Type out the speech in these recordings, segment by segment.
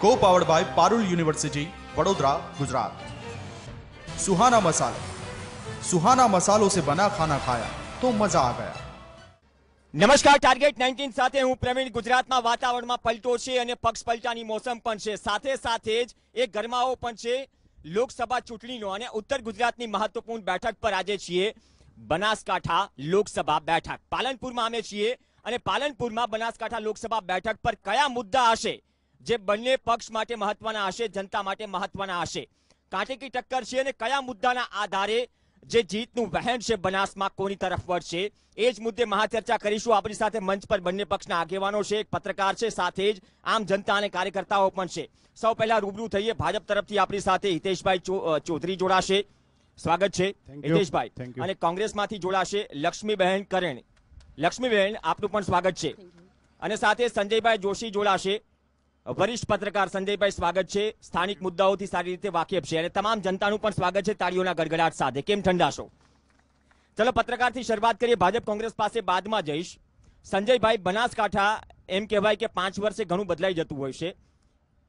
co powered by Parul University Vadodara Gujarat Suhana Masala Suhana मसालों से बना खाना खाया तो मजा आ गया નમસ્કાર ટાર્ગેટ 19 સાથે હું પ્રવીણ ગુજરાતમાં વાતાવરણમાં પલટો છે અને પક્ષ પલટાની મોસમ પણ છે સાથે સાથે જ એક ગરમાવો પણ છે લોકસભા ચૂંટણીનો અને ઉત્તર ગુજરાતની મહત્વપૂર્ણ બેઠક પર આજે છીએ બનાસકાંઠા લોકસભા બેઠક પાલનપુરમાં અમે છીએ અને પાલનપુરમાં બનાસકાંઠા લોકસભા બેઠક પર કયા મુદ્દા હશે જે બંને પક્ષ માટે મહત્વના હશે જનતા માટે મહત્વના હશે. કાંટેકી ટક્કર છે અને કયા મુદ્દાના આધારે જે જીતનું વહેણ છે બનાસમાં કોની તરફ વળશે એ જ મુદ્દે મહાચર્ચા કરીશું. આપણી સાથે મંચ પર બંને પક્ષના આગેવાનો છે એક પત્રકાર છે સાથે જ આમ જનતા અને કાર્યકર્તાઓ પણ છે. સૌ પહેલા રૂબરૂ થઈએ. ભાજપ તરફથી આપણી સાથે હિતેશભાઈ ચૌધરી જોડાશે. સ્વાગત છે. હિતેશભાઈ. અને કોંગ્રેસમાંથી જોડાશે લક્ષ્મીબહેન કરેણ. લક્ષ્મીબહેન આપનું પણ સ્વાગત છે. અને સાથે સંજયભાઈ જોશી જોડાશે. વરિષ્ઠ પત્રકાર સંજયભાઈ સ્વાગત છે. સ્થાનિક મુદ્દાઓથી સારી રીતે વાકેફ છે અને તમામ જનતાનું પણ સ્વાગત છે તાળીઓના ગડગડાટ સાથે. કેમ ઠંડાશો? ચલો પત્રકારથી શરૂઆત કરીએ. ભાજપ કોંગ્રેસ પાસે બાદમાં જઈશ. સંજયભાઈ બનાસકાંઠા એમ કહેવાય કે પાંચ વર્ષે ઘણું બદલાઈ જતું હોય છે.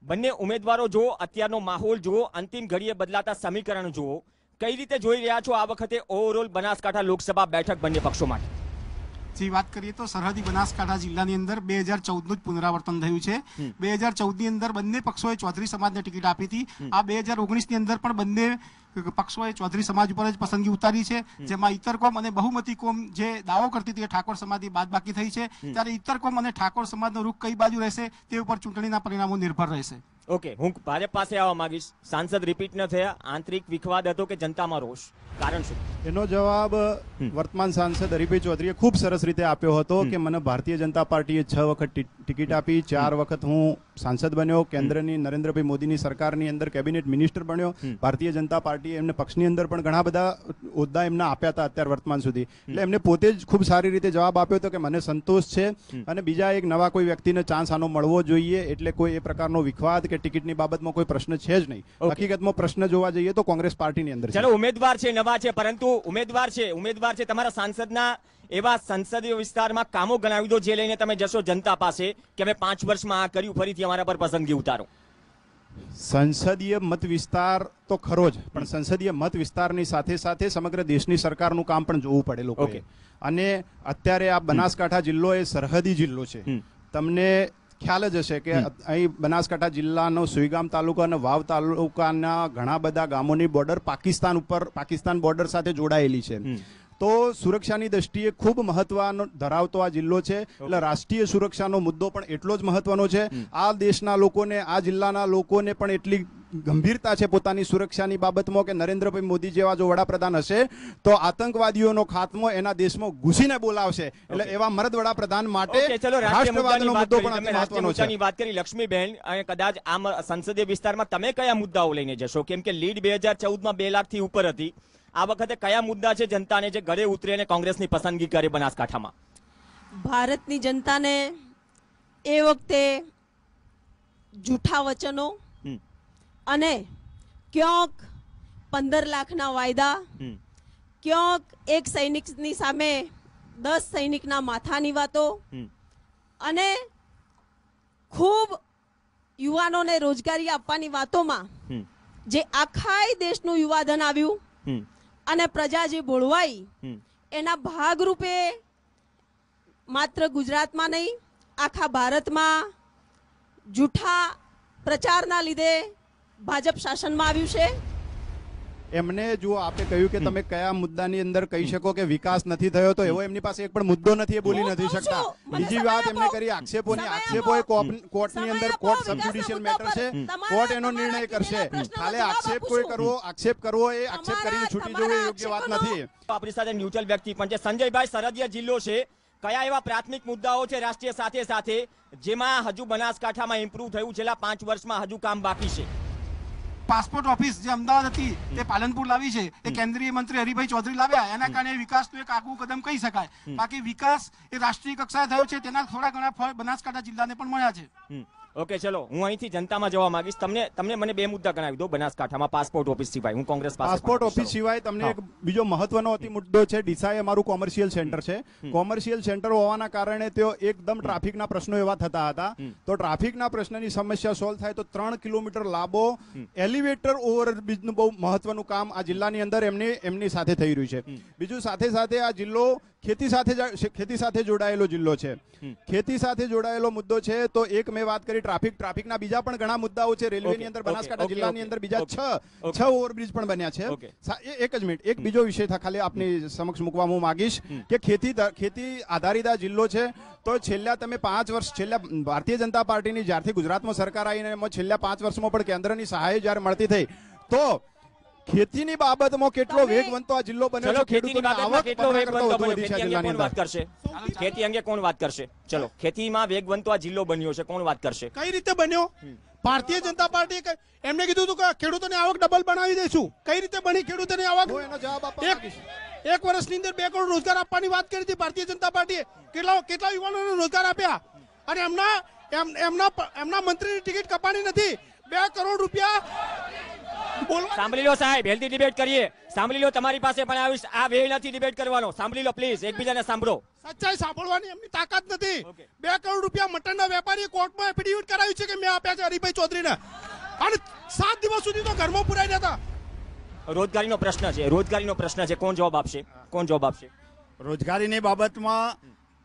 બંને ઉમેદવારો જુઓ, અત્યારનો માહોલ જુઓ, અંતિમ ઘડીએ બદલાતા સમીકરણ જુઓ. કઈ રીતે જોઈ રહ્યા છો આ વખતે ઓવરઓલ બનાસકાંઠા લોકસભા બેઠક બંને પક્ષો માટે? જે વાત કરીએ તો સરહદી બનાસકાંઠા જિલ્લાની અંદર બે હજાર ચૌદનું જ પુનરાવર્તન થયું છે. બે હજાર ચૌદની અંદર બંને પક્ષોએ ચૌધરી સમાજને ટિકિટ આપી હતી. આ બે હજાર ઓગણીસની અંદર પણ બંને પક્ષોએ ચૌધરી સમાજ ઉપર જ પસંદગી ઉતારી છે. જેમાં ઇતર કોમ અને બહુમતી કોમ જે દાવો કરતી હતી એ ઠાકોર સમાજની બાદ બાકી થઈ છે. ત્યારે ઇતર કોમ અને ઠાકોર સમાજનો રૂખ કઈ બાજુ રહેશે તે ઉપર ચૂંટણીના પરિણામો નિર્ભર રહેશે. ઓકે હું ભાજપ પાસે આવવા માંગીશ. સાંસદ રિપીટ ન થયા. આંતરિક વિખવાદ હતો કે જનતામાં રોષ? કારણ શું? એનો જવાબ વર્તમાન સાંસદ હરિભાઈ ચૌધરીએ ખૂબ સરસ રીતે આપ્યો હતો કે મને ભારતીય જનતા પાર્ટીએ છ વખત ટિકિટ આપી ચાર વખત હું સાંસદ બન્યો કેન્દ્રની નરેન્દ્રભાઈ મોદીની સરકારની અંદર કેબિનેટ મિનિસ્ટર બન્યો ભારતીય જનતા પાર્ટીએ એમને પક્ષની અંદર પણ ઘણા બધા હોદ્દા એમના આપ્યા હતા અત્યાર વર્તમાન સુધી. એટલે એમને પોતે જ ખૂબ સારી રીતે જવાબ આપ્યો હતો કે મને સંતોષ છે અને બીજા એક નવા કોઈ વ્યક્તિને ચાન્સ આનો મળવો જોઈએ એટલે કોઈ એ પ્રકારનો વિખવાદ કે ટિકિટની બાબતમાં કોઈ પ્રશ્ન છે જ નહીં. હકીકતમાં પ્રશ્ન જોવા જઈએ તો કોંગ્રેસ પાર્ટીની અંદર ચાલો ઉમેદવાર છે નવા છે પરંતુ ઉમેદવાર છે ઉમેદવાર છે તમારા સાંસદના એવા સંસદીય વિસ્તારમાં કામો ગણાવી દો જે લઈને તમે જશો જનતા પાસે કે અમે પાંચ વર્ષમાં આ કર્યું ફરીથી અમારા પર પસંદગી ઉતારો. સંસદીય મત વિસ્તાર તો ખરો જ પણ સંસદીય મત વિસ્તારની સાથે સાથે સમગ્ર દેશની સરકારનું કામ પણ જોવું પડે લોકોએ. અને અત્યારે આ બનાસકાંઠા જિલ્લો એ સરહદી જિલ્લો છે. તમને ખ્યાલ જ હશે કે અહીં બનાસકાંઠા જિલ્લાનો સુઈગામ તાલુકા અને વાવ તાલુકાના ઘણા બધા ગામોની બોર્ડર પાકિસ્તાન ઉપર પાકિસ્તાન બોર્ડર સાથે જોડાયેલી છે. તો સુરક્ષાની દ્રષ્ટિએ ખૂબ મહત્વનો ધરાવતો આ જિલ્લો છે. એટલે રાષ્ટ્રીય સુરક્ષાનો મુદ્દો પણ એટલો જ મહત્વનો છે. આ દેશના લોકોને આ જિલ્લાના લોકોને પણ એટલી ગંભીરતા છે પોતાની સુરક્ષાની બાબતમાં કે નરેન્દ્રભાઈ મોદી જેવા જો વડાપ્રધાન હશે તો આતંકવાદીઓનો ખાત્મો એના દેશમાં ઘૂસીને બોલાવશે. એટલે એવા મરદ વડાપ્રધાન માટે રાષ્ટ્રવાદનો વાત મુદ્દો પણ મહત્વનો છે. વાત કરી લક્ષ્મીબેન કદાચ આમ સંસદીય વિસ્તારમાં તમે કયા મુદ્દાઓ લઈને જશો? કેમ કે લીડ બે હજાર ચૌદમાં બે લાખથી ઉપર હતી. આ વખતે કયા મુદ્દા છે જનતાને જે ઘરે ઉતરે અને કોંગ્રેસની પસંદગી કરે બનાસકાંઠામાં ભારતની જનતાને એ વખતે જૂઠા વચનો. અને ક્યાંક પંદર લાખના વાયદા. ક્યાંક એક સૈનિકની સામે દસ સૈનિકના માથાની વાતો. અને ખૂબ યુવાનોને રોજગારી આપવાની વાતોમાં. જે આખાય દેશનું યુવાધન આવ્યું. અને પ્રજા જે બોળવાઈ એના ભાગરૂપે માત્ર ગુજરાતમાં નહીં આખા ભારતમાં જૂઠા પ્રચારના લીધે ભાજપ શાસનમાં આવ્યું છે. એમને જો આપે કહ્યું કે તમે કયા મુદ્દાની અંદર કહી શકો કે વિકાસ નથી થયો તો એવો એમની પાસે એક પણ મુદ્દો નથી એ બોલી નથી શકતા. બીજી વાત એમને કરી આક્ષેપોની આક્ષેપો એ કોર્ટની અંદર કોર્ટ સબજ્યુડિશિયલ મેટર છે. કોર્ટ એનો નિર્ણય કરશે. ખાલી આક્ષેપ કોઈ કરવો આક્ષેપ કરવો એ આક્ષેપ કરીને છૂટી જવું એ યોગ્ય વાત નથી. આપણી સાથે ન્યુટ્રલ વ્યક્તિ પણ છે. સંજયભાઈ સરહદીય જિલ્લો છે. કયા એવા પ્રાથમિક મુદ્દાઓ છે રાષ્ટ્રીય સાથે સાથે જેમાં હજુ બનાસકાંઠામાં ઇમ્પ્રુવ થયું છેલ્લા પાંચ વર્ષમાં હજુ કામ બાકી છે? પાસપોર્ટ ઓફિસ જે અમદાવાદ હતી તે પાલનપુર લાવી છે. એ કેન્દ્રીય મંત્રી હરિભાઈ ચૌધરી લાવ્યા. એના કારણે વિકાસનું એક આગવું કદમ કહી શકાય. બાકી વિકાસ એ રાષ્ટ્રીય કક્ષાએ થયો છે તેના થોડા ઘણા ફળ બનાસકાંઠા જિલ્લાને પણ મળ્યા છે. ઓકે ચલો હું અહીંથી જનતામાં જવા માંગીશ. તમને તમને મને બે મુદ્દા ગણાવી દો બનાસકાંઠામાં પાસપોર્ટ ઓફિસ સિવાય. હું કોંગ્રેસ પાસપોર્ટ ઓફિસ સિવાય તમને એક બીજો મહત્વનો અતિ મુદ્દો છે ડીસાઈ અમારું કોમર્શિયલ સેન્ટર છે. કોમર્શિયલ સેન્ટર હોવાના કારણે તેઓ એકદમ ટ્રાફિકના પ્રશ્નો એવા થતા હતા. તો ટ્રાફિકના પ્રશ્નની સમસ્યા સોલ્વ થાય તો ત્રણ કિલોમીટર લાંબો એલિવેટર ઓવરબ્રિજનું બહુ મહત્વનું કામ આ જિલ્લાની અંદર એમની એમની સાથે થઈ રહ્યું છે. બીજું સાથે સાથે આ જિલ્લો ખેતી સાથે ખેતી સાથે જોડાયેલો જિલ્લો છે. ખેતી સાથે જોડાયેલો મુદ્દો છે તો એક મેં વાત કરી ટ્રાફિક ટ્રાફિકના બીજા પણ ઘણા મુદ્દાઓ છે. રેલવેની અંદર બનાસકાંઠા જિલ્લાની અંદર બીજા છ. છ ઓવરબ્રિજ પણ બન્યા છે. એક જ મિનિટ એક બીજો વિષય ખાલી આપની સમક્ષ મૂકવા હું માંગીશ કે ખેતી ખેતી આધારિત આ જિલ્લો છે. તો છેલ્લા તમે પાંચ વર્ષ છેલ્લા ભારતીય જનતા પાર્ટીની જ્યારથી ગુજરાતમાં સરકાર આવીને છેલ્લા પાંચ વર્ષમાં પણ કેન્દ્રની સહાય જ્યારે મળતી થઈ તો ખેતીની બાબતમાં કેટલો વેગ બનતો આ જિલ્લો બન્યો ચલો ખેતીની બાબતમાં કેટલો વેગ બનતો બન્યો કોણ વાત કરશે? ખેતી અંગે કોણ વાત કરશે? ચલો ખેતીમાં વેગવંતો આ જિલ્લો બન્યો છે કોણ વાત કરશે? કઈ રીતે બન્યો? ભારતીય જનતા પાર્ટી એમને કીધું હતું કે ખેડૂતોને આવક ડબલ બનાવી દઈશું કઈ રીતે બની ખેડૂતોને આવક? એનો જવાબ આપવા એક માંગીશ. એક વર્ષની અંદર બે કરોડ રોજગાર આપવાની વાત કરી હતી ભારતીય જનતા પાર્ટીએ. કેટલા કેટલા યુવાનોને રોજગાર આપ્યા? અને એમના એમ- એમના એમના મંત્રીની ટિકિટ કપાણી નથી. બે કરોડ રૂપિયા સાંભળી લો સાહેબ હેલ્ધી ડિબેટ કરીએ. સાંભળી લો તમારી પાસે પણ આવીશ. આ વે નથી ડિબેટ કરવાનો. સાંભળી લો પ્લીઝ એકબીજાને સાંભળો. સચ્ચાઈ સાંભળવાની એમની તાકાત નથી. બે કરોડ રૂપિયા મટનના વેપારી કોર્ટમાં એફિડેવિટ કરાવ્યું છે કે મેં આપ્યા છે હરિભાઈ ચૌધરીને? અને સાત દિવસ સુધી તો ઘરમાં પુરાઈ હતા રોજગારીનો પ્રશ્ન છે રોજગારીનો પ્રશ્ન છે. કોણ જવાબ આપશે? કોણ જવાબ આપશે? રોજગારીની બાબતમાં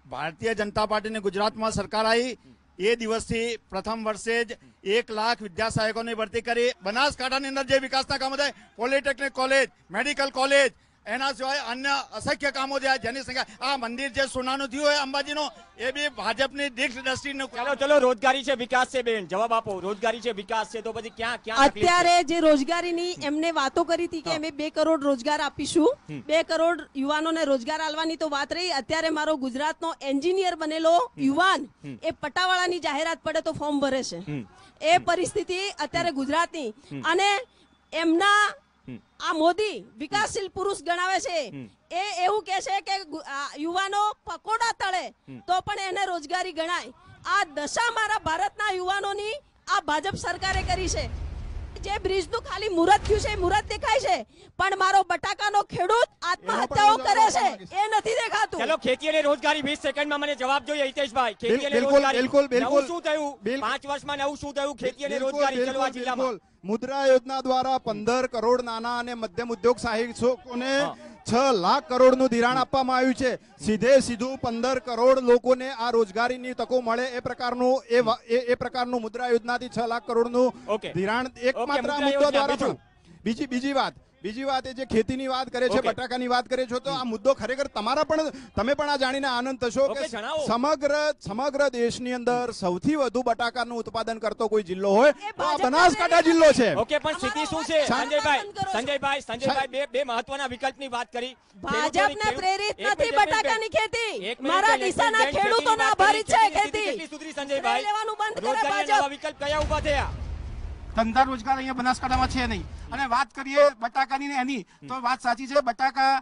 ભારતીય જનતા પાર્ટીની ગુજરાતમાં સરકાર આવી એ દિવસથી પ્રથમ વર્ષે જ એક લાખ વિદ્યા સહાયકોની ભરતી કરી બનાસકાંઠાની અંદર જે વિકાસના કામો થાય, પોલિટેકનિક કોલેજ, મેડિકલ કોલેજ એના સિવાય અન્ય અસંખ્ય કામો થયા. જેની સંખ્યા આ મંદિર જે સોનાનું થયું હોય અંબાજીનો એ બી ભાજપની દીક્ષ દ્રષ્ટિનું ચાલો ચલો રોજગારી છે વિકાસ છે બેન. જવાબ આપો. રોજગારી છે વિકાસ છે તો પછી ક્યાં ક્યાં અત્યારે જે રોજગારીની એમને વાતો કરી હતી કે અમે બે કરોડ રોજગાર આપીશું. બે કરોડ યુવાનોને રોજગાર આલવાની તો વાત રહી. અત્યારે મારો ગુજરાતનો એન્જિનિયર બનેલો યુવાન એ પટાવાળાની જાહેરાત પડે તો ફોર્મ ભરે છે. એ પરિસ્થિતિ અત્યારે ગુજરાતની. અને એમના આ મોદી વિકાસશીલ પુરુષ ગણાવે છે. એ એવું કે છે કે યુવાનો પકોડા તળે તો પણ એને રોજગારી ગણાય. આ દશા મારા ભારતના યુવાનોની આ ભાજપ સરકારે કરી છે. જે બ્રિજનું ખાલી મુહૂર્ત થયું છે મુહૂર્ત દેખાય છે. પણ મારો બટાકાનો ખેડૂત આત્મહત્યાઓ કરે છે. એ નથી દેખાતું. ચલો ખેતી અને રોજગારી 20 સેકન્ડમાં મને જવાબ જોઈએ હિતેશભાઈ. ખેતી અને રોજગારી. બિલકુલ, બિલકુલ. શું થયું? બિલ- પાંચ વર્ષમાં નવું શું થયું? ખેતી અને રોજગારી ચલો આ જિલ્લામાં. મુદ્રા યોજના દ્વારા પંદર કરોડ નાના અને મધ્યમ ઉદ્યોગ સાહસિકોને છ લાખ કરોડનું ધિરાણ આપવામાં આવ્યું છે. સીધે સીધું પંદર કરોડ લોકોને આ રોજગારીની તકો મળે એ પ્રકારનું એ એ પ્રકારનું મુદ્રા યોજનાથી છ લાખ કરોડનું નું ધિરાણ એકમાત્ર મુદ્દો દ્વારા બીજી બીજી વાત. બીજી વાત એ જે ખેતીની વાત કરે છે બટાકાની વાત કરે છો તો આ મુદ્દો ખરેખર તમારા પણ તમે પણ આ જાણીને આનંદ થશો કે સમગ્ર સમગ્ર દેશની અંદર સૌથી વધુ બટાકાનું ઉત્પાદન કરતો કોઈ જિલ્લો હોય તો આ બનાસકાંઠા જિલ્લો છે. ઓકે પણ સ્થિતિ શું છે? સંજયભાઈ. સંજયભાઈ સંજયભાઈ બે બે મહત્વના વિકલ્પની વાત કરી. ભાજપને પ્રેરિત નથી બટાકાની ખેતી. મારા બેન, ખેડૂતોના આભારી છે ખેતી. સુધરી સંજયભાઈ? લેવાનું બંધ કરે ભાજપ. વિકલ્પ કયા ઊભા થયા? ધંધા રોજગાર અહીંયા બનાસકાંઠામાં છે નહીં. અને વાત કરીએ બટાકાની ને એની તો વાત સાચી છે બટાકા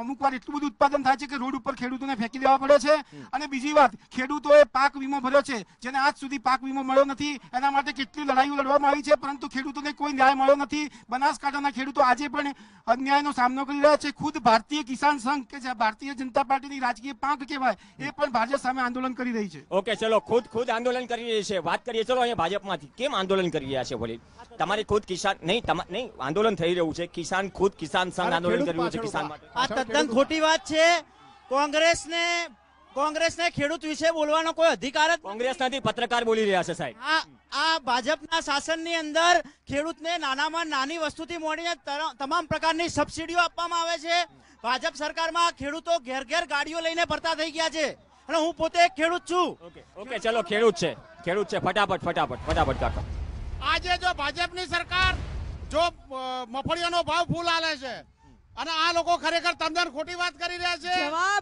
અમુક વાર એટલું બધું ઉત્પાદન થાય છે કે રોડ ઉપર ખેડૂતોને ફેંકી દેવા પડે છે. અને બીજી વાત ખેડૂતોએ પાક વીમો ભર્યો છે જેને આજ સુધી પાક વીમો મળ્યો નથી એના માટે કેટલી લડાઈઓ લડવામાં આવી છે પરંતુ ખેડૂતોને કોઈ ન્યાય મળ્યો નથી. બનાસકાંઠાના ખેડૂતો આજે પણ અન્યાયનો સામનો કરી રહ્યા છે. ખુદ ભારતીય કિસાન સંઘ કે જે ભારતીય જનતા પાર્ટીની રાજકીય પાંખ કહેવાય એ પણ ભાજપ સામે આંદોલન કરી રહી છે. ઓકે ચલો ખુદ ખુદ આંદોલન કરી રહી છે. વાત કરીએ ચલો અહીંયા ભાજપમાંથી. કેમ આંદોલન કરી રહ્યા છે? વડીલ તમારે ખુદ કિસાન નહીં નહીં આંદોલન થઈ રહ્યું છે. કિસાન ખુદ કિસાન સંઘ આંદોલન કરી રહ્યું છે કિસાન આ તદ્દન ખોટી વાત છે. કોંગ્રેસને કોંગ્રેસને ખેડૂત વિશે બોલવાનો કોઈ અધિકાર જ કોંગ્રેસ નથી પત્રકાર બોલી રહ્યા છે સાહેબ. આ ભાજપના શાસનની અંદર ખેડૂતને નાનામાં નાની વસ્તુથી મોડીને તમામ પ્રકારની સબસિડીઓ આપવામાં આવે છે. ભાજપ સરકારમાં ખેડૂતો ઘેર ઘેર ગાડીઓ લઈને ફરતા થઈ ગયા છે. અને હું પોતે એક ખેડૂત છું. ઓકે ઓકે ચલો ખેડૂત છે. ખેડૂત છે. ફટાફટ ફટાફટ ફટાફટ કાકા. આજે જો ભાજપની સરકાર જો મફળીઓનો ભાવ ફૂલ આલે છે અને આ લોકો ખરેખર તદ્દન ખોટી વાત કરી રહ્યા છે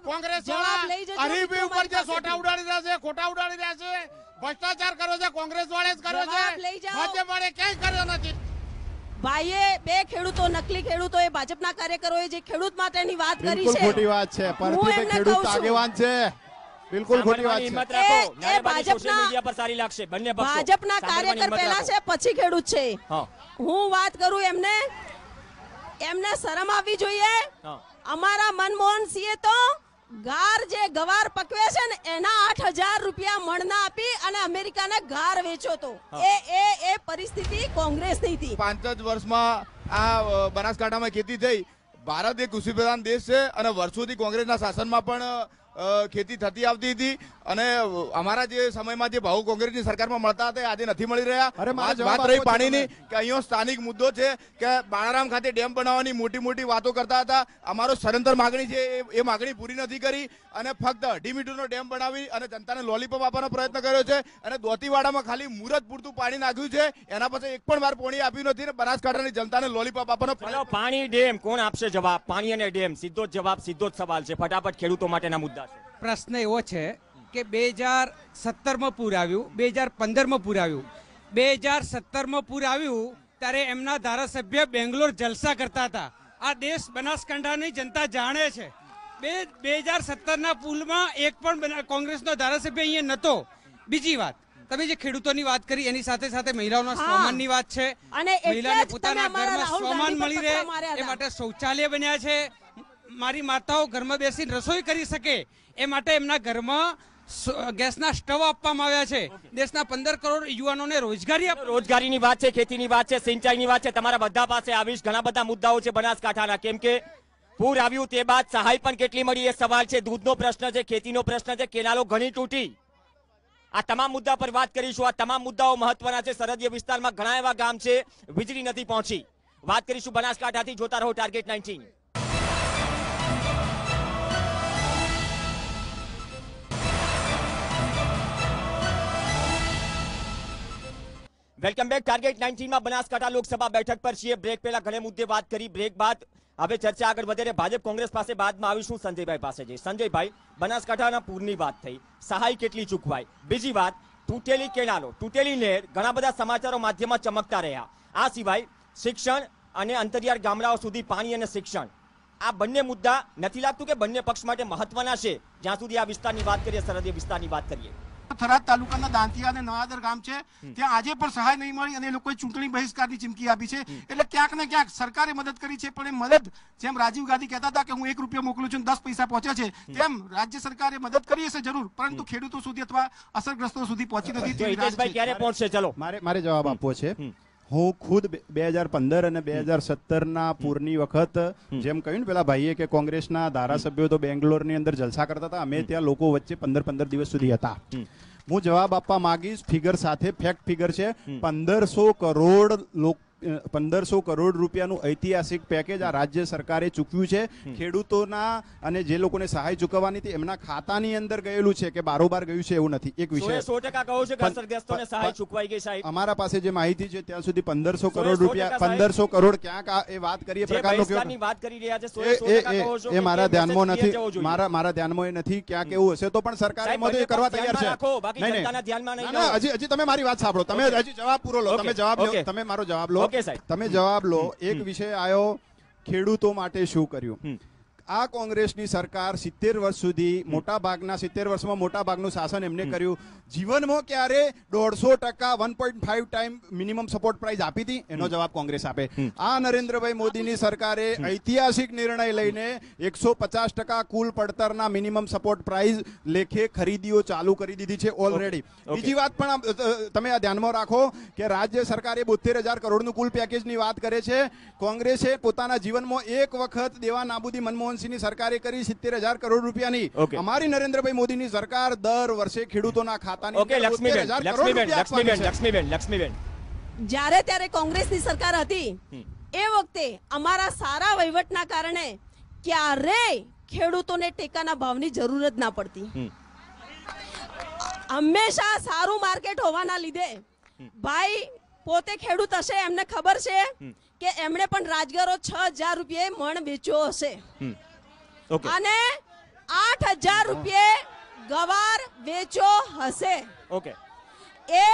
કોંગ્રેસ મિત્રો ઉપર જે સોટા ઉડાડી રહ્યા છે ખોટા ઉડાડી રહ્યા છે ભ્રષ્ટાચાર કર્યો છે કોંગ્રેસ વાળે જ કર્યો છે. ભાજપ વાળે ક્યાંય કર્યો નથી. ભાઈએ બે ખેડૂતો નકલી ખેડૂતો એ ભાજપના કાર્યકરોએ જે ખેડૂત માટેની વાત કરી છે ખોટી વાત છે. પરથી ખેડૂત આગેવાન છે. બિલકુલ ખોટી વાત છે. એ- ભાજપના- મીડિયા પર સારી લાગશે. બંને પક્ષો. ભાજપના કાર્યકર પહેલા છે પછી ખેડૂત છે. હું. વાત કરું એમને એમને શરમ આવવી જોઈએ. અમારા મનમોહન સિંહે તો ગાર જે ગવાર પકવે છે ને એના આઠ હજાર રૂપિયા મણના આપી અને અમેરિકાને ગાર વેચ્યો તો. એ એ એ પરિસ્થિતિ કોંગ્રેસની હતી. પાંચ જ વર્ષમાં આ બનાસકાંઠામાં ખેતી થઈ. ભારત એ કૃષિ પ્રધાન દેશ છે અને વર્ષોથી કોંગ્રેસના શાસનમાં પણ ખેતી થતી આવતી હતી અને અમારા જે સમયમાં જે ભાવ કોંગ્રેસની સરકારમાં મળતા હતા આજે નથી મળી રહ્યા. વાત- રહી પાણીની કે અહીંયા સ્થાનિક મુદ્દો છે કે બાળારામ ખાતે ડેમ બનાવવાની મોટી મોટી વાતો કરતા હતા. અમારો સરંતર માગણી છે એ- માગણી પૂરી નથી કરી અને ફક્ત અઢી મીટરનો ડેમ બનાવી અને જનતાને લોલીપોપ આપવાનો પ્રયત્ન કર્યો છે અને દોતીવાડામાં ખાલી મુરત પૂરતું પાણી નાખ્યું છે. એના પછી એક પણ વાર પોણી આપ્યું નથી અને બનાસકાંઠાની જનતાને લોલીપોપ આપવાનો પાણી ડેમ. કોણ આપશે જવાબ? પાણી અને ડેમ. સીધો જ જવાબ સીધો જ સવાલ છે. ફટાફટ ખેડૂતો માટેના મુદ્દા. પ્રશ્ન એવો છે કે બે હજાર સત્તરમાં પૂર આવ્યું બે હજાર પંદરમાં પૂર આવ્યું બે હજાર સત્તરમાં પૂર આવ્યું ત્યારે એમના ધારાસભ્ય બેંગ્લોર જલસા કરતા હતા. આ દેશ બનાસકાંઠાની જનતા જાણે છે. બે બે હજાર સત્તરના પુલમાં એક પણ કોંગ્રેસનો ધારાસભ્ય અહીંયા નહોતો બીજી વાત તમે જે ખેડૂતોની વાત કરી એની સાથે સાથે મહિલાઓના. સ્વમાનની વાત છે. અને મહિલાને પોતાના ઘરમાં સ્વમાન મળી રહે એ માટે શૌચાલય બન્યા છે. મારી માતાઓ ઘરમાં બેસીને રસોઈ કરી શકે એ માટે એમના ઘરમાં ગેસના સ્ટવ આપવામાં આવ્યા છે. દેશના પંદર કરોડ યુવાનોને રોજગારી રોજગારીની વાત છે ખેતીની વાત છે સિંચાઈની વાત છે તમારા બધા પાસે આવીશ. ઘણા બધા મુદ્દાઓ છે બનાસકાંઠાના. કેમ કે પૂર આવ્યું તે બાદ સહાય પણ કેટલી મળી એ સવાલ છે દૂધનો પ્રશ્ન છે ખેતીનો પ્રશ્ન છે કેનાલો ઘણી તૂટી. આ તમામ મુદ્દા પર વાત કરીશું. આ તમામ મુદ્દાઓ મહત્વના છે. સરહદીય વિસ્તારમાં ઘણા એવા ગામ છે વીજળી નથી પહોંચી. વાત કરીશું બનાસકાંઠાથી. જોતા રહો target nineteen welcome back. Target 19 માં બનાસકાંઠા લોકસભા બેઠક પર છીએ. બ્રેક પહેલા ઘણે મુદ્દે વાત કરી. બ્રેક બાદ હવે ચર્ચા આગળ વધે ભાજપ કોંગ્રેસ પાસે બાદમાં આવીશું સંજયભાઈ પાસે જઈ. સંજયભાઈ, બનાસકાંઠાના પૂરની વાત થઈ. સહાય કેટલી ચૂકવાય બીજી વાત, તૂટેલી કેનાલો, તૂટેલી નહેર ઘણા બધા સમાચારો માધ્યમમાં ચમકતા રહ્યા. આ સિવાય શિક્ષણ અને અંતરિયાળ ગામડાઓ સુધી પાણી અને શિક્ષણ. આ બંને મુદ્દા નથી લાગતું કે બંને પક્ષ માટે મહત્વના છે? જ્યાં સુધી આ વિસ્તારની વાત કરીએ, સરહદી વિસ્તારની વાત કરીએ. થરાદ તાલુકાના દાંતિયા અને નવાદર ગામ છે. ત્યાં આજે પણ સહાય નહીં મળી અને એ લોકોએ ચૂંટણી બહિષ્કારની ચીમકી આપી છે. એટલે ક્યાંક ને ક્યાંક સરકારે મદદ કરી છે પણ એ મદદ જેમ રાજીવ ગાંધી કહેતા હતા કે હું એક રૂપિયા મોકલું છું દસ પૈસા પહોંચે છે તેમ રાજ્ય સરકારે મદદ કરી હશે જરૂર પરંતુ ખેડૂતો સુધી અથવા અસરગ્રસ્તો સુધી પહોંચી નથી. ક્યારે પહોંચશે? ચલો. મારે મારે જવાબ આપવો છે. હું ખુદ બે હજાર પંદર અને બે હજાર સત્તરના પૂરની વખત જેમ કહ્યું ને પેલા ભાઈએ કે કોંગ્રેસના ધારાસભ્યો તો બેંગ્લોરની અંદર જલસા કરતા હતા અમે ત્યાં લોકો વચ્ચે પંદર પંદર દિવસ સુધી હતા. હું જવાબ આપવા માંગીશ ફિગર સાથે ફેક્ટ ફિગર છે પંદરસો કરોડ લોક પંદરસો કરોડ રૂપિયાનું ઐતિહાસિક પેકેજ આ રાજ્ય સરકારે ચૂકવ્યું છે. ખેડૂતોના અને જે લોકોને સહાય ચૂકવવાની હતી એમના ખાતાની અંદર ગયેલું છે કે બારોબાર ગયું છે એવું નથી. એક વિષય. સો ટકા કહો છો અસરગ્રસ્તોને સહાય ચૂકવાઈ ગઈ સાહેબ? અમારા પાસે જે માહિતી છે ત્યાં સુધી પંદરસો કરોડ રૂપિયા. પંદરસો કરોડ ક્યાંક એ વાત કરીએ પ્રકારનો કેવો વાત કરી રહ્યા છે એ મારા ધ્યાનમાં નથી. મારા મારા ધ્યાનમાં એ નથી ક્યાંક એવું હશે તો પણ સરકાર એમાં તો કરવા તૈયાર છે. બાકી નહીં, નહીં. હજી હજી તમે મારી વાત સાંભળો. તમે હજી જવાબ પૂરો લો. તમે જવાબ લો. તમે મારો જવાબ લો. Okay, સાહેબ. તમે જવાબ લો. એક વિષય આવ્યો ખેડૂતો માટે શું કર્યું? આ કોંગ્રેસની સરકાર સિત્તેર વર્ષ સુધી મોટા ભાગના સિત્તેર વર્ષમાં મોટા ભાગનું શાસન એમને કર્યું. જીવનમાં ક્યારે દોઢસો ટકા one point five time minimum support price આપી હતી? એનો જવાબ કોંગ્રેસ આપે. આ નરેન્દ્રભાઈ મોદીની સરકારે ઐતિહાસિક નિર્ણય લઈને એકસો પચાસ ટકા કુલ પડતરના મિનિમમ સપોર્ટ પ્રાઇસ લેખે ખરીદીઓ ચાલુ કરી દીધી છે ઓલરેડી બીજી વાત પણ તમે આ ધ્યાનમાં રાખો કે રાજ્ય સરકારે બોતેર હજાર કરોડનું કુલ પેકેજની વાત કરે છે. કોંગ્રેસે પોતાના જીવનમાં એક વખત દેવા નાબૂદી મનમોહનસિંહની સરકારે કરી સિત્તેર હજાર કરોડ રૂપિયાની. અમારી નરેન્દ્રભાઈ મોદીની સરકાર દર વર્ષે ખેડૂતોના ખાતાની ઓકે લક્ષ્મીબેન લક્ષ્મીબેન લક્ષ્મીબેન લક્ષ્મીબેન લક્ષ્મીબેન. જ્યારે ત્યારે કોંગ્રેસની સરકાર હતી એ વખતે અમારા સારા વહીવટના કારણે ક્યારેય ખેડૂતોને ટેકાના ભાવની જરૂર જ ના પડતી. હંમેશા સારું માર્કેટ હોવાના લીધે ભાઈ પોતે ખેડૂત હશે એમને ખબર છે કે એમણે પણ રાજગરો છ હજાર રૂપિયે મણ વેચ્યો હશે. અને આઠ હજાર રૂપિયે ગવાર વેચ્યો હશે. ઓકે. એ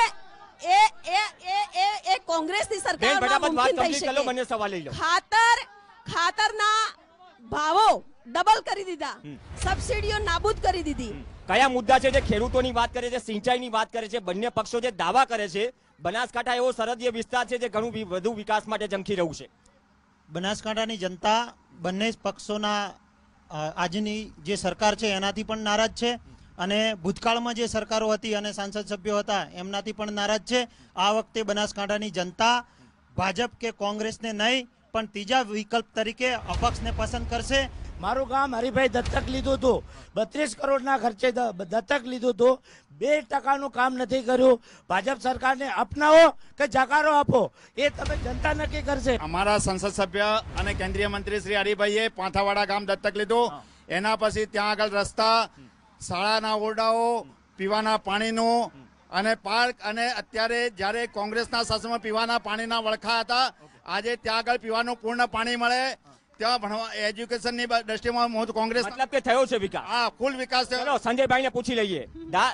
એ એ એ એ એ કોંગ્રેસની સરકારમાં મુમકિન થઈ શકે. બંને સવાલ લઈ લો. ખાતર ખાતરના ભાવો ડબલ કરી દીધા. સબસિડીઓ નાબૂદ કરી દીધી. કયા મુદ્દા છે જે ખેડૂતોની વાત કરે છે સિંચાઈની વાત કરે છે બંને પક્ષો જે દાવા કરે છે બનાસકાંઠા એવો સરહદીય વિસ્તાર છે જે ઘણું વધુ વિકાસ માટે ઝંખી રહ્યું છે. બનાસકાંઠાની જનતા બંને પક્ષોના આજની જે સરકાર છે એનાથી પણ નારાજ છે અને ભૂતકાળમાં જે સરકારો હતી અને સાંસદ સભ્યો હતા એમનાથી પણ નારાજ છે. આ વખતે બનાસકાંઠાની જનતા ભાજપ કે કોંગ્રેસને નહીં, પણ ત્રીજા વિકલ્પ તરીકે અપક્ષને પસંદ કરશે. મારું ગામ હરિભાઈ દત્તક લીધું હતું. બત્રીસ કરોડના ખર્ચે દત્તક લીધું હતું. બે ટકાનું કામ નથી કર્યું. ભાજપ સરકારને અપનાવો કે જકારો આપો? એ તમે જનતા નક્કી કરશે. અમારા સંસદ સભ્ય અને કેન્દ્રીય મંત્રી શ્રી હરિભાઈએ પાંથાવાડા ગામ દત્તક લીધું. એના પછી ત્યાં આગળ રસ્તા શાળાના ઓરડાઓ પીવાના પાણીનું અને પાર્ક અને અત્યારે જ્યારે કોંગ્રેસના શાસનમાં પીવાના પાણીના વળખા હતા આજે ત્યાં આગળ પીવાનું પૂર્ણ પાણી મળે. ત્યાં ભણવા એજ્યુકેશનની દ્રષ્ટિમાં કોંગ્રેસ મતલબ કે થયો છે વિકાસ. હા ફૂલ વિકાસ થયો. ચલો સંજયભાઈને પૂછી લઈએ.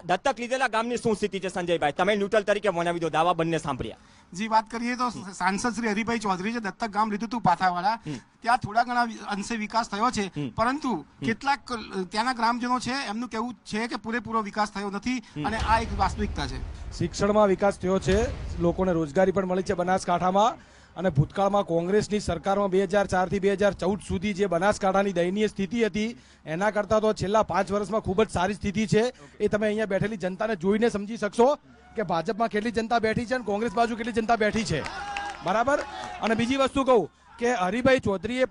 દત્તક લીધેલા ગામની શું સ્થિતિ છે સંજયભાઈ? તમે ન્યુટ્રલ તરીકે મનાવી દો દાવા બંને સાંભળ્યા. જી વાત કરીએ તો સાંસદ શ્રી હરિભાઈ ચૌધરી છે દત્તક ગામ લીધું હતું પાથાવાળા ત્યાં થોડા ઘણા અંશે વિકાસ થયો છે પરંતુ કેટલાક ત્યાંના ગ્રામજનો છે એમનું કેવું છે કે પૂરેપૂરો વિકાસ થયો નથી અને આ એક વાસ્તવિકતા છે. શિક્ષણમાં વિકાસ થયો છે લોકોને રોજગારી પણ મળી છે બનાસકાંઠામાં. અને ભૂતકાળમાં કોંગ્રેસની સરકારમાં બે હજાર ચારથી બે હજાર ચૌદ સુધી જે બનાસકાંઠાની દયનીય સ્થિતિ હતી, એના કરતાં તો છેલ્લા પાંચ વર્ષમાં ખૂબ જ સારી સ્થિતિ છે. એ તમે અહીંયા બેઠેલી જનતાને જોઈને સમજી શકશો કે ભાજપમાં કેટલી જનતા બેઠી છે અને કોંગ્રેસ બાજુ કેટલી જનતા બેઠી છે. બરાબર? અને બીજી વસ્તુ કહું કે હરિભાઈ ચૌધરીએ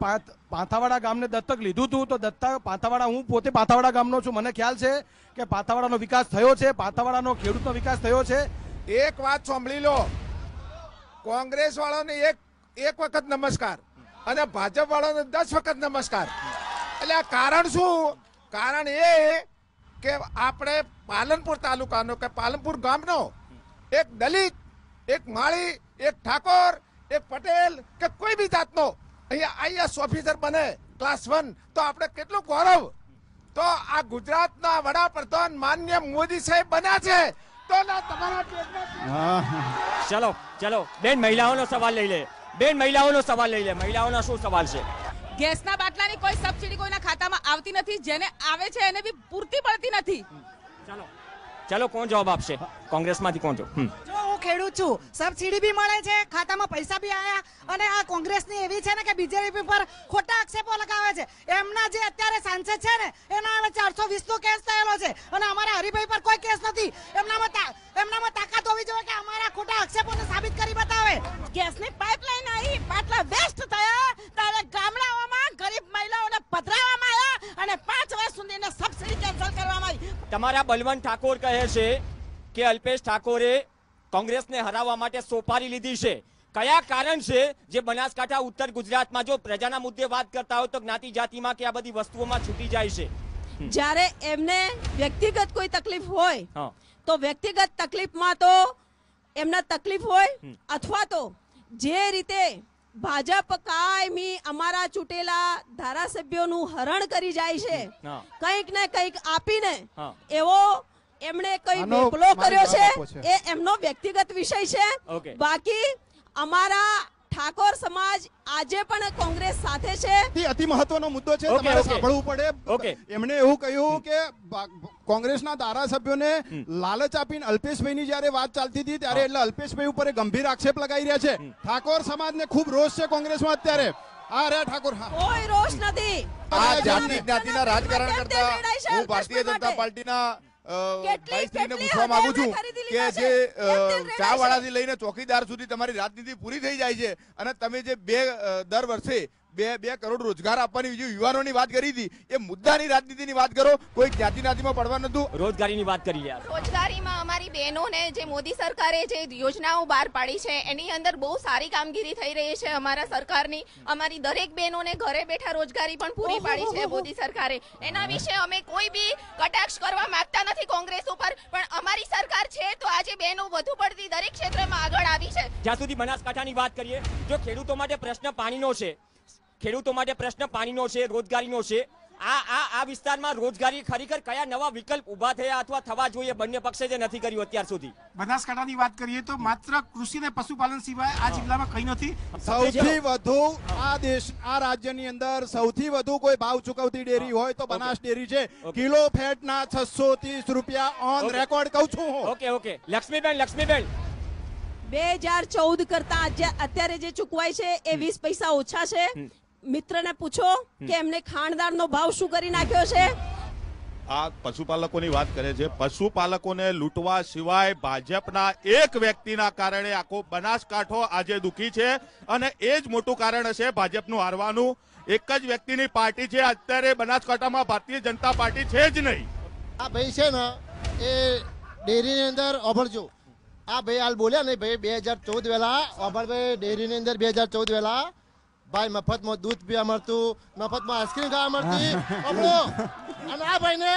પાથાવાડા ગામને દત્તક લીધું હતું, તો દત્તા પાથાવાડા, હું પોતે પાથાવાડા ગામનો છું. મને ખ્યાલ છે કે પાથાવાડાનો વિકાસ થયો છે, પાથાવાડાનો ખેડૂતનો વિકાસ થયો છે. એક વાત સાંભળી લો. કોંગ્રેસ વાળાને એક એક વખત નમસ્કાર અને ભાજપ વાળાને દસ વખત નમસ્કાર. એટલે આ કારણ શું? કારણ એ કે આપણે પાલનપુર તાલુકાનો કે પાલનપુર ગામનો એક દલિત, એક માળી, એક ઠાકોર, એક પટેલ કે કોઈ બી જાતનો અહીંયા આઈએસ ઓફિસર બને, ક્લાસ વન, તો આપણે કેટલું ગૌરવ. તો આ ગુજરાતના વડાપ્રધાન માન્ય મોદી સાહેબ બન્યા છે. ચલો ચલો. બેન મહિલાઓનો સવાલ લઈ લે. બેન મહિલાઓનો સવાલ લઈ લે. મહિલાઓનો શું સવાલ છે? ગેસના બાટલાની કોઈ સબસિડી કોઈના ખાતામાં આવતી નથી જેને આવે છે એને બી પૂરતી પડતી નથી. ચલો. કોણ જવાબ આપશે? કોંગ્રેસમાંથી કોણ જો હમ. જો હું ખેડૂત છું. સબસિડી બી મળે છે ખાતામાં પૈસા બી આયા અને આ કોંગ્રેસની એવી છે ને કે બીજેપી પર ખોટા આક્ષેપો લગાવે છે. એમના જે અત્યારે સાંસદ છે ને એના હવે ચારસો વીસ નો કેસ થયેલો છે અને અમારા હરિભાઈ પર કોઈ કેસ નથી. એમનામાં એમનામાં તાકાત હોવી જોઈએ કે અમારા ખોટા આક્ષેપોને સાબિત કરી બતાવે. ગેસની પાઇપલાઇન આવી પાટલા વેસ્ટ થયા. ત્યારે ગામડાઓમાં ગરીબ મહિલાઓને પધરાવવામાં આવ્યા અને પાંચ વર્ષ સુધી એને સબસિડી કેન્સલ કરવામાં આવી. તમારા બલવંત ઠાકોર કહે છે કે અલ્પેશ ઠાકોરે કોંગ્રેસને હરાવવા માટે સોપારી લીધી છે. કયા કારણ છે જે બનાસકાંઠા ઉત્તર ગુજરાતમાં જો પ્રજાના મુદ્દે વાત કરતા હોય તો જ્ઞાતિ જાતિમાં કે આ બધી વસ્તુઓમાં છૂટી જાય છે? જ્યારે એમને વ્યક્તિગત કોઈ તકલીફ હોય તો વ્યક્તિગત તકલીફમાં તો એમને તકલીફ હોય અથવા તો જે રીતે ભાજપ કાયમી અમારા ચૂંટેલા ધારાસભ્યોનું હરણ કરી જાય છે. કંઈક ને કંઈક આપીને એવો એમણે કઈ વેપલો કર્યો છે? એ એમનો વ્યક્તિગત વિષય છે. બાકી અમારા ઠાકોર સમાજ આજે પણ કોંગ્રેસ સાથે છે. અતિ અતિ મહત્વનો મુદ્દો છે. તમારે સાંભળવું પડે. એમણે એવું કહ્યું કે કોંગ્રેસના ધારાસભ્યોને લાલચ આપીને અલ્પેશભાઈની જ્યારે વાત ચાલતી હતી ત્યારે એટલે અલ્પેશભાઈ ઉપર ગંભીર આક્ષેપ લગાવી રહ્યા છે. ઠાકોર સમાજને ખૂબ રોષ છે કોંગ્રેસમાં અત્યારે. આ રહ્યા ઠાકોર હા. કોઈ રોષ નથી. આ જાતિ જ્ઞાતિના રાજકારણ કરતા હું ભારતીય જનતા પાર્ટીના કેટલી- ભાઈશ્રીને પૂછવા માંગુ છું કે જે ચા? વાળાથી લઈને ચોકીદાર સુધી તમારી રાજનીતિ પૂરી થઈ જાય છે અને તમે જે બે દર વર્ષે બે બે કરોડ રોજગાર આપવાની જે યુવાનોની વાત કરી હતી એ મુદ્દાની રાજનીતિની વાત કરો કોઈ જ્ઞાતિ નાતિમાં પડવાનું નતું રોજગારીની વાત કરી યાર. રોજગારીમાં અમારી બહેનોને જે મોદી સરકારે જે યોજનાઓ બહાર પાડી છે એની અંદર બહુ સારી કામગીરી થઈ રહી છે અમારા સરકારની. અમારી દરેક બહેનોને ઘરે બેઠા રોજગારી પણ પૂરી પાડી છે મોદી સરકારે. એના વિશે અમે કોઈ બી કટાક્ષ કરવા માંગતા નથી કોંગ્રેસ ઉપર પણ અમારી સરકાર છે તો આજે બહેનો વધુ પડતી દરેક ક્ષેત્રમાં આગળ આવી છે. જ્યાં સુધી બનાસકાંઠાની વાત કરીએ જો ખેડૂતો માટે પ્રશ્ન પાણીનો છે ખેડૂતો માટે પ્રશ્ન પાણીનો છે રોજગારીનો છે. આ આ આ વિસ્તારમાં રોજગારી ખરેખર કયા નવા વિકલ્પ ઊભા થયા અથવા થવા જોઈએ બંને પક્ષે જે નથી કર્યું અત્યાર સુધી? બનાસકાંઠાની વાત કરીએ તો માત્ર કૃષિ ને પશુપાલન સિવાય આ જિલ્લામાં કંઈ નથી. સૌથી વધુ આ દેશ આ રાજ્યની અંદર સૌથી વધુ કોઈ ભાવ ચૂકવતી ડેરી હોય તો બનાસ ડેરી છે. કિલો ફેટના છસો ત્રીસ રૂપિયા ઓન રેકોર્ડ કહું છું ઓકે ઓકે. લક્ષ્મીબેન લક્ષ્મીબેન. બે હજાર ચૌદ કરતા અત્યારે જે ચૂકવાય છે એ વીસ પૈસા ઓછા છે. મિત્રને પૂછો કે એમને ખાણદારનો ભાવ શું કરી નાખ્યો છે? આ પશુપાલકોની વાત કરે છે. પશુપાલકોને લૂંટવા સિવાય ભાજપના એક વ્યક્તિના કારણે આખો બનાસકાંઠો આજે દુખી છે અને એ જ મોટું કારણ હશે ભાજપનું હારવાનું. એક જ વ્યક્તિની પાર્ટી છે. અત્યારે બનાસકાંઠામાં ભારતીય જનતા પાર્ટી છે જ નહીં. આ ભાઈ છે ને એ ડેરીની અંદર ઓભળજો આ ભાઈ હાલ બોલ્યા ને ભાઈ બે હજાર ચૌદ વેલા ઓભળભાઈ ડેરીની અંદર બે હજાર ચૌદ વેલા ભાઈ મફતમાં દૂધ પીવા મળતું મફતમાં આઈસ્ક્રીમ ખાવા મળતી. અને આ ભાઈને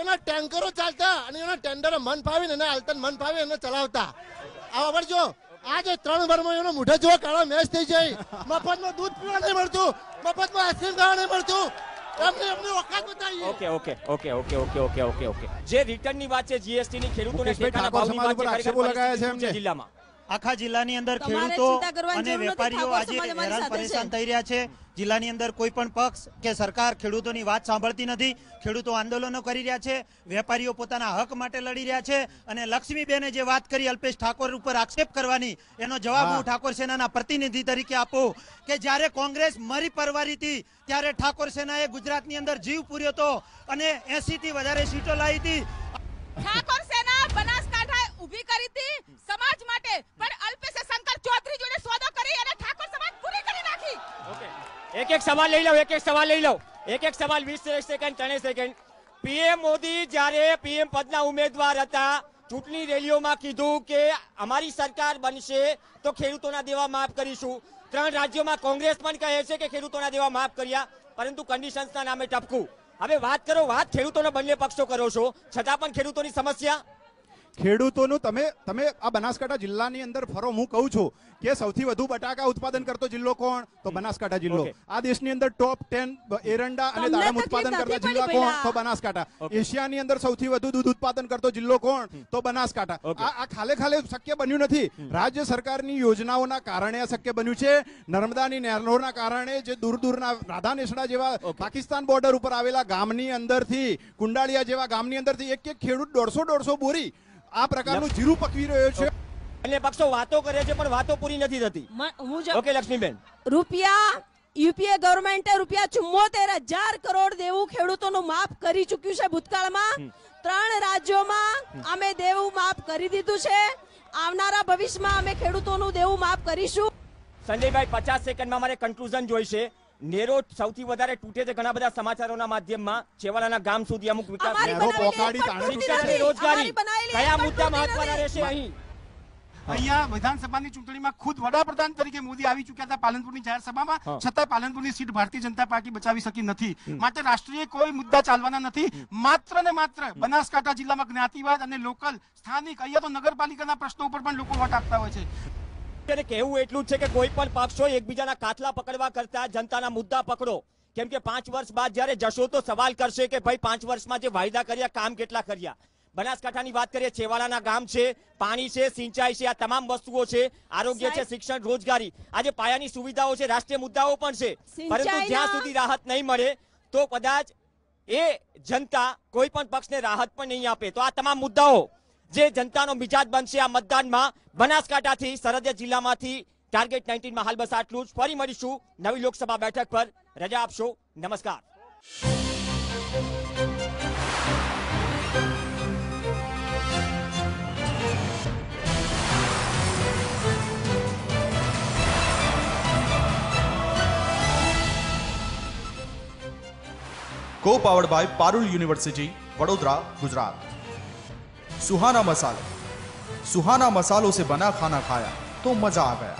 એના ટેન્કરો ચાલતા અને એના ટેન્ડરો મન ફાવી ને એને હાલતા મન ફાવી એને ચલાવતા. આ ઓભળજો આજે ત્રણ વર્ષમાં એનો મોઢે જોવા કાળો મેચ થઈ જાય. મફતમાં દૂધ પીવા નહીં મળતું મફતમાં આઈસ્ક્રીમ ખાવા નહીં મળતું. Okay okay okay okay okay okay okay okay. જે રિટર્નની વાત છે જીએસટી ની ખેડૂતોને ભાવની વાત છે એમને. જિલ્લામાં. આખા જિલ્લાની અંદર ખેડૂતો અને વેપારીઓ આજે હેરાન પરેશાન થઈ રહ્યા છે. જિલ્લાની અંદર કોઈ પણ પક્ષ કે સરકાર ખેડૂતોની વાત સાંભળતી નથી. ખેડૂતો આંદોલનો કરી રહ્યા છે. વેપારીઓ પોતાના હક માટે લડી રહ્યા છે. અને લક્ષ્મીબેને જે વાત કરી અલ્પેશ ઠાકોર ઉપર આક્ષેપ કરવાની એનો જવાબ હું. ઠાકોર સેનાના પ્રતિનિધિ તરીકે આપું કે જ્યારે કોંગ્રેસ મરી પરવારી હતી ત્યારે ઠાકોર સેનાએ ગુજરાતની અંદર જીવ પૂર્યો હતો અને એસી થી વધારે સીટો લાવી હતી. ઠાકોર ઊભી કરી હતી સમાજ માટે. પણ અલ્પેશે શંકર ચૌધરી જોડે સોદો કરી અને ઠાકોર સમાજ પૂરી કરી નાખી. એક એક સવાલ લઈ લઉં, એક એક સવાલ લઈ લઉં. એક એક સવાલ વીસ સેકન્ડ, ત્રણેય સેકન્ડ. પીએમ મોદી જ્યારે પીએમ પદના ઉમેદવાર હતા, ચૂંટણી રેલીઓમાં કીધું કે અમારી સરકાર બનશે તો ખેડૂતોના દેવા માફ કરીશું. ત્રણ રાજ્યોમાં કોંગ્રેસ પણ કહે છે કે ખેડૂતોના દેવા માફ કર્યા, પરંતુ કન્ડિશન્સના નામે ટપકું. હવે વાત કરો, વાત ખેડૂતોના બંને પક્ષો કરો છો. છતાં પણ ખેડૂતોની સમસ્યા? ખેડૂતોનું તમે તમે આ બનાસકાંઠા જિલ્લાની અંદર ફરો હું કહું છું કે સૌથી વધુ બટાકા ઉત્પાદન કરતો જિલ્લો કોણ? તો બનાસકાંઠા જિલ્લો. આ દેશની અંદર ટોપ ટેન એરંડા અને દાડમ ઉત્પાદન કરતા જિલ્લા કોણ? તો બનાસકાંઠા. એશિયાની અંદર સૌથી વધુ દૂધ ઉત્પાદન કરતો જિલ્લો કોણ? તો બનાસકાંઠા. આ આ ખાલે ખાલે શક્ય બન્યું નથી. રાજ્ય સરકારની યોજનાઓના કારણે આ શક્ય બન્યું છે. નર્મદાની નહેરોના કારણે જે દૂર દૂરના રાધાનેસડા જેવા પાકિસ્તાન બોર્ડર ઉપર આવેલા ગામની અંદરથી કુંડાળિયા જેવા ગામની અંદરથી એક એક ખેડૂત દોઢસો દોઢસો બોરી આ પ્રકારનું જીરું પકવી રહ્યો છે. બંને પક્ષો વાતો કરે છે પણ વાતો પૂરી નથી થતી. હું જ- ઓકે લક્ષ્મીબેન. રૂપિયા યુપીએ ગવર્મેન્ટે રૂપિયા ચુમ્મોતેર હજાર કરોડ દેવું ખેડૂતોનું માફ કરી ચૂક્યું છે ભૂતકાળમાં. ત્રણ રાજ્યોમાં અમે દેવું માફ કરી દીધું છે. આવનારા ભવિષ્યમાં અમે ખેડૂતોનું દેવું માફ કરીશું. સંજયભાઈ પચાસ સેકન્ડમાં મારે કન્ક્લુઝન જોઈશે. નેરો સૌથી વધારે તૂટે છે ઘણા બધા સમાચારોના માધ્યમમાં. છેવાડાના ગામ સુધી અમુક વિકાસ શિક્ષણ રોજગારી. કયા મુદ્દા મહત્વના રહેશે અહીં? અહીંયા વિધાનસભાની ચૂંટણીમાં ખુદ વડાપ્રધાન તરીકે મોદી આવી ચૂક્યા હતા પાલનપુરની જાહેર સભામાં. છતાં પાલનપુરની સીટ ભારતીય જનતા પાર્ટી બચાવી શકી નથી. માટે રાષ્ટ્રીય કોઈ મુદ્દા ચાલવાના નથી. માત્ર ને માત્ર બનાસકાંઠા જિલ્લામાં જ્ઞાતિવાદ અને લોકલ સ્થાનિક અહીંયા તો નગરપાલિકાના પ્રશ્નો ઉપર પણ લોકો વોટ આપતા હોય છે. ત્યારે કહેવું એટલું છે કે કોઈ પણ પક્ષો એકબીજાના કાથલા પકડવા કરતા જનતાના મુદ્દા પકડો. કેમ કે પાંચ વર્ષ બાદ જ્યારે જશો તો સવાલ કરશે કે ભાઈ પાંચ વર્ષમાં જે વાયદા કર્યા કામ કેટલા કર્યા? બનાસકાંઠાની વાત કરીએ છેવાડાના ગામ છે પાણી છે સિંચાઈ છે આ તમામ વસ્તુઓ છે આરોગ્ય છે શિક્ષણ રોજગારી. આજે પાયાની સુવિધાઓ છે રાષ્ટ્રીય મુદ્દાઓ પણ છે. પરંતુ જ્યાં સુધી રાહત નહીં મળે તો કદાચ એ જનતા કોઈ પણ પક્ષને રાહત પણ નહીં આપે. તો આ તમામ મુદ્દાઓ જે જનતાનો મિજાજ બનશે આ મતદાનમાં, બનાસકાંઠાથી સરહદ જિલ્લામાંથી ટાર્ગેટ નાઇન્ટીનમાં હાલ બસ આટલું જ. ફરી મળીશું નવી લોકસભા બેઠક પર. રજા આપશો. નમસ્કાર. Co powered by Parul university Vadodara Gujarat सुहाना मसाले सुहाना मसालों से बना खाना खाया तो मजा आ गया